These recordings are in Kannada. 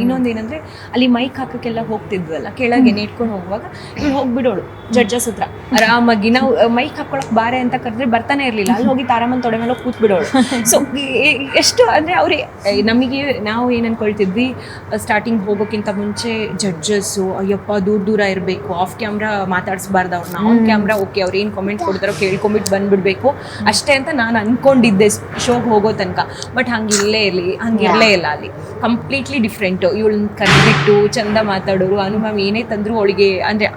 ಇನ್ನೊಂದು ಏನಂದ್ರೆ ಅಲ್ಲಿ ಮೈಕ್ ಹಾಕಕ್ಕೆಲ್ಲ ಹೋಗ್ತಿದ್ವಲ್ಲ ಕೆಳಗೆ ನೆಟ್ಕೊಂಡು ಹೋಗುವಾಗ ಇವ್ಳು ಹೋಗ್ಬಿಡೋಳು ಜಡ್ಜಸ್ ಹತ್ರ. ಆರಾಮಾಗಿ ನಾವು ಮೈಕ್ ಹಾಕೊಳಕ್ ಬಾರೆ ಅಂತ ಕರೆದ್ರೆ ಬರ್ತಾನೆ ಇರ್ಲಿಲ್ಲ ಅಲ್ಲಿ ಹೋಗಿ ತಾರಾಮನ್ ತೊಡೆ ಮೇಲೆ ಕೂತ್ ಬಿಡೋಳು ಸೊ ಎಷ್ಟು ಅಂದ್ರೆ ಅವ್ರೆ ನಮಗೆ ನಾವು ಏನ್ ಅನ್ಕೊಳ್ತಿದ್ವಿ ಸ್ಟಾರ್ಟಿಂಗ್ ಹೋಗೋಕ್ಕಿಂತ ಮುಂಚೆ ಜಡ್ಜಸ್ಸು ಅಯ್ಯಪ್ಪ ದೂರ ದೂರ ಇರಬೇಕು ಆಫ್ ಕ್ಯಾಮ್ರಾ ಮಾತಾಡಿಸ್ಬಾರ್ದು ಅವ್ರನ್ನ ಆನ್ ಕ್ಯಾಮ್ರಾ ಓಕೆ ಅವ್ರು ಏನು ಕಾಮೆಂಟ್ ಕೊಡ್ತಾರೋ ಕೇಳ್ಕೊಂಬಿಟ್ಟು ಬಂದ್ಬಿಡ್ಬೇಕು. ಅಷ್ಟೇ ಅಂತ ನಾನು ಅನ್ಕೊಂಡಿದ್ದೆ ಶೋಗೆ ಹೋಗೋ ತನಕ ಬಟ್ ಹಂಗಿಲ್ಲೇ ಇರಲಿ ಹಂಗಿರಲೇ ಇಲ್ಲ ಅಲ್ಲಿ. ಕಂಪ್ಲೀಟ್ಲಿ ಡಿಫ್ರೆಂಟು ಇವಳನ್ನ ಕರೆದ್ಬಿಟ್ಟು ಚಂದ ಮಾತಾಡೋರು ಅನು ಮ್ಯಾಮ್ ಏನೇ ತಂದ್ರು ಅವಳಿಗೆ ಅಂದ್ರೆ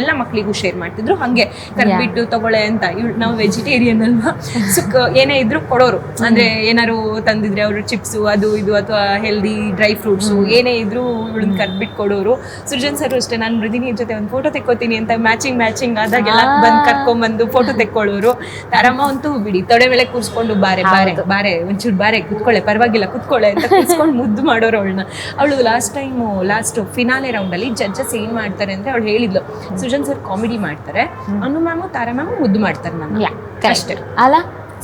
ಎಲ್ಲ ಮಕ್ಕಳಿಗೂ ಶೇರ್ ಮಾಡ್ತಿದ್ರು. ಹಂಗೆ ಕರೆದ್ಬಿಟ್ಟು ತಗೊಳ್ಳೆ ಅಂತ. ಇವಳು ನಾವು ವೆಜಿಟೇರಿಯನ್ ಅಲ್ವಾ? ಸೊ ಏನೇ ಇದ್ರು ಕೊಡೋರು. ಅಂದ್ರೆ ಏನಾರು ತಂದಿದ್ರೆ ಅವರು ಚಿಪ್ಸ್ ಅದು ಇದು ಅಥವಾ ಹೆಲ್ದಿ ಡ್ರೈ ಫ್ರೂಟ್ಸ್ ಏನೇ ಇದ್ರು ಇವಳನ್ನ ಕರೆದ್ಬಿಟ್ಟು ಕೊಡೋರು. ಸೃಜನ್ ಸರ್ ಅಷ್ಟೇ ನಾನು ಮೃದಿನಿ ಜೊತೆ ಒಂದು ಫೋಟೋ ತೆಕ್ಕೋತೀನಿ ಅಂತ ಮ್ಯಾಚಿಂಗ್ ಮ್ಯಾಚಿಂಗ್ ಆದಾಗೆಲ್ಲ ಬಂದು ಕರ್ಕೊಂಡ್ಬಂದು ಫೋಟೋ ತೆಕ್ಕೊಳ್ಳೋರು ತಾರಮ್ಮ ಅಂತೂ ಬಿಡಿ ತೊಡೆ ಮೇಲೆ ಕೂರಿಸ್ಕೊಂಡು ಬಾರೆ ಬಾರೆ ಬಾರೆ ಒಂಚೂರು ಬಾರೆ ಕುತ್ಕೊಳ್ಳೆ ಪರವಾಗಿಲ್ಲ ಕುತ್ಕೊಳ್ಳೆ ಅಂತ ಕೂರಿಸ್ಕೊಂಡು ಮುದ್ದು ಮಾಡೋರು ಅವಳನ್ನ. ಅವಳು ಲಾಸ್ಟ್ ಟೈಮು ಲಾಸ್ಟ್ ಫಿನಾಲೆ ರೌಂಡಲ್ಲಿ ಜಡ್ಜಸ್ ಏನ್ ಮಾಡ್ತಾರೆ ಅಂದ್ರೆ ಅವಳು ಹೇಳಿದ್ಲು ಸುಜನ್ ಸರ್ ಕಾಮಿಡಿ ಮಾಡ್ತಾರೆ ಅನು ಮ್ಯಾಮ್ ತಾರಾ ಮ್ಯಾಮು ಮುದ್ದು ಮಾಡ್ತಾರೆ ನನ್ನ. ಅಷ್ಟೇ. ಅಲ್ಲ?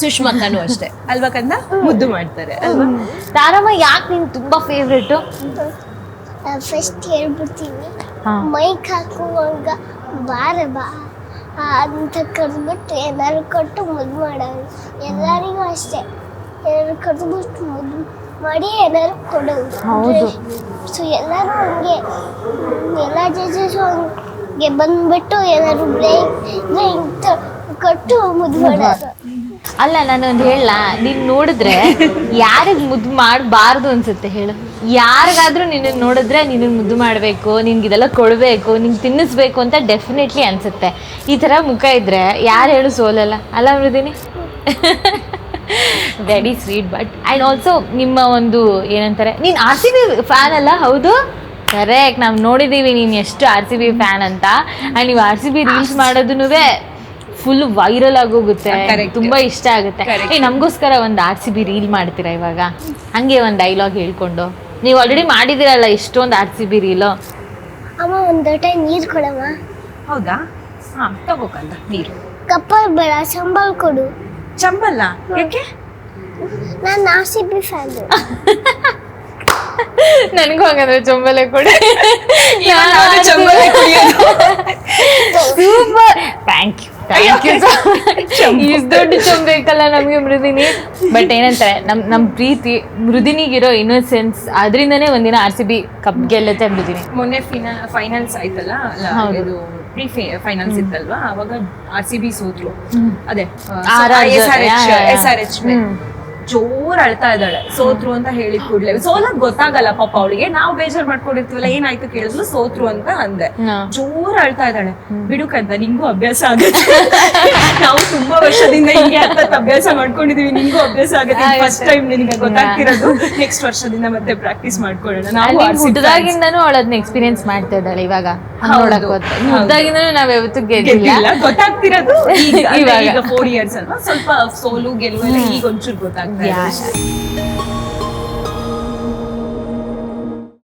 ಸುಷ್ಮಕ್ಕನು ಅಷ್ಟೇ. ಅಲ್ವಾ ಕಂದ? ಮುದ್ದು ಮಾಡ್ತಾರೆ ಅಲ್ವಾ? ತಾರಮ್ಮ ಯಾಕೆ ನಿನ್ ತುಂಬಾ ಫೇವ್ರೇಟು ಫಸ್ಟ್ ಹೇಳ್ಬಿಡ್ತೀನಿ. ಮೈಕ್ ಹಾಕುವಾಗ ಬಾರ ಬಾ. ಅಂತ ಕರೆದ್ಬಿಟ್ಟು ಎಲ್ಲರೂ ಕೊಟ್ಟು ಮುದ್ದು ಮಾಡೋರು ಎಲ್ಲರಿಗೂ ಅಷ್ಟೇ. ಎಲ್ಲರೂ ಕರೆದ್ಬಿಟ್ಟು ಮುದ್ದು ಮಾಡಿ ಎಲ್ಲರೂ ಕೊಡೋದು. ಹೌದು. ಸೊ ಎಲ್ಲರೂ ಹಂಗೆ ಎಲ್ಲ ಜಡ್ಜಸ್ಸು ಹಂಗೆ ಬಂದ್ಬಿಟ್ಟು ಏನಾದ್ರು ಬ್ರೇಕ್ ಇಂಥ ಕೊಟ್ಟು ಮುದ್ದು ಮಾಡೋದು. ಅಲ್ಲ ನಾನೊಂದು ಹೇಳ ನೀನ್ ನೋಡಿದ್ರೆ ಯಾರಿಗ್ ಮುದ್ದು ಮಾಡಬಾರ್ದು ಅನ್ಸುತ್ತೆ ಹೇಳು. ಯಾರಿಗಾದ್ರೂ ನಿನ್ನ ನೋಡಿದ್ರೆ ನಿನ್ನ ಮುದ್ದು ಮಾಡಬೇಕು ನಿನ್ಗೆ ಇದೆಲ್ಲ ಕೊಡಬೇಕು ನಿಂಗೆ ತಿನ್ನಿಸ್ಬೇಕು ಅಂತ ಡೆಫಿನೆಟ್ಲಿ ಅನ್ಸುತ್ತೆ. ಈ ಥರ ಮುಖ ಇದ್ರೆ ಯಾರು ಹೇಳು ಸೋಲಲ್ಲ? ಅಲ್ಲ Mridini very sweet but and also ನಿಮ್ಮ ಒಂದು ಏನಂತಾರೆ ನೀನು ಆರ್ ಸಿ ಬಿ ಫ್ಯಾನ್ ಅಲ್ಲ ಹೌದು? ಕರೆಕ್ಟ್ ನಾವು ನೋಡಿದ್ದೀವಿ ನೀನು ಎಷ್ಟು ಆರ್ ಸಿ ಬಿ ಫ್ಯಾನ್ ಅಂತ. ಆ್ಯಂಡ್ ನೀವು ಆರ್ ಸಿ ಬಿ ರೀಲ್ಸ್ ಮಾಡೋದನ್ನು ಫುಲ್ ವೈರಲ್ ಆಗೋಗುತ್ತೆ ತುಂಬ ತುಂಬಾ ಇಷ್ಟ ಆಗುತ್ತೆ. ಏ ನಮಗೋಸ್ಕರ ಒಂದು ಆರ್ ಸಿ ಬಿ ರೀಲ್ ಮಾಡ್ತೀರಾ ಇವಾಗ? ಹಂಗೆ ಒಂದು ಡೈಲಾಗ್ ಹೇಳ್ಕೊಂಡು. ನೀವು ಆಲ್ರೆಡಿ ಮಾಡಿದಿರಲ್ಲ ಎಷ್ಟೊಂದು ಆರ್ ಸಿ ಬಿ ರೀಲು ಅಮ್ಮ ಒಂದು ಲೋಟ ನೀರು ಕೊಡಮ್ಮ. ಹೌದಾ? ಹಾ ತಗೋಕಂದ ನೀರು. ಕಪ್ಪಲ್ ಬೇಡ ಸಂಬಳ ಕೊಡು. ಚಂಬಲ್ಲ? ಯಾಕೆ? ನಾನು ಆರ್ ಸಿ ಬಿ ಫ್ಯಾನ್. ನನಗೂ ಹಾಗಂದ್ರೆ ಚಂಬಲೆ ಕೊಡಿ. Super. Thank you thank you ಇಷ್ಟು ದೊಡ್ಡ ಚೊಂಬ ಬೇಕಲ್ಲ ನಮಗೆ ಮೃದಿನಿ. ಬಟ್ ಏನಂತಾರೆ ನಮ್ಮ ನಮ್ಮ ಪ್ರೀತಿ ಮೃದಿನಿಗಿರೋ ಇನ್ನೋಸೆನ್ಸ್ ಅದರಿಂದನೇ ಒಂದಿನ ಆರ್ ಸಿ ಬಿ ಕಪ್ ಗೆಲ್ಲತ್ತೆ ಮೃದಿನಿ. ಮೊನ್ನೆ ಫಿನಾ ಫೈನಲ್ಸ್ ಆಯ್ತಲ್ಲ ಹೌದು. ಇದು ಪ್ರೀ ಫೈನಲ್ಸ್ ಇತ್ತಲ್ವಾ? ಅವಾಗ ಆರ್ ಸಿ ಬಿ ಸೋತ್ರು ಅದೇ S R H. S R H ಜೋರ್ ಅಳ್ತಾ ಇದ್ದಾಳೆ. ಸೋತ್ರು ಅಂತ ಹೇಳಿದ ಕೂಡ್ಲೆ. ಸೋಲಕ್ ಗೊತ್ತಾಗಲ್ಲ ಪಾಪ ಅವಳಿಗೆ. ನಾವು ಬೇಜಾರ್ ಮಾಡ್ಕೊಂಡಿರ್ತೀವಲ್ಲ ಏನಾಯ್ತು ಕೇಳಿದ್ಲು ಸೋತ್ರು ಅಂತ ಅಂದೆ. ಜೋರ್ ಅಳ್ತಾ ಇದ್ದಾಳೆ. ಬಿಡುಕಂತ ನಿಂಗೂ ಅಭ್ಯಾಸ ಆಗುತ್ತೆ. ನಾವು ತುಂಬಾ ವರ್ಷದಿಂದ ಹಿಂಗೆ ಅಂತ ಅಭ್ಯಾಸ ಮಾಡ್ಕೊಂಡಿದೀವಿ ನಿಂಗೂ ಅಭ್ಯಾಸ ಆಗುತ್ತೆ. ಫಸ್ಟ್ ಟೈಮ್ ನಿನ್ಗೆ ಗೊತ್ತಾಗ್ತಿರೋದು. ನೆಕ್ಸ್ಟ್ ವರ್ಷದಿಂದ ಮತ್ತೆ ಪ್ರಾಕ್ಟೀಸ್ ಮಾಡ್ಕೊಳ್ಳೋಣ. ನಾವು ಹುಟ್ಟದಾಗಿಂದನೂ ಅವಳು ಅದನ್ನ ಎಕ್ಸ್ಪೀರಿಯನ್ಸ್ ಮಾಡ್ತಾ ಇದ್ದಾಳೆ ಇವಾಗ. ಹುಟ್ಟದಾಗಿಂದನೂ ನಾವ್ ಯಾವತ್ತೂ ಗೆದ್ದಿಲ್ಲ. ಗೊತ್ತಾಗ್ತಿರೋದು ಈಗ ಈಗ ಫೋರ್ ಇಯರ್ಸ್ ಅಲ್ವಾ? ಸ್ವಲ್ಪ ಸೋಲು ಗೆಲುವು ಈಗ ಒಂಚೂರು ಗೊತ್ತಾಗ್ತಾ ಇದೆ Yeah. ಅಷ್ಟೇ.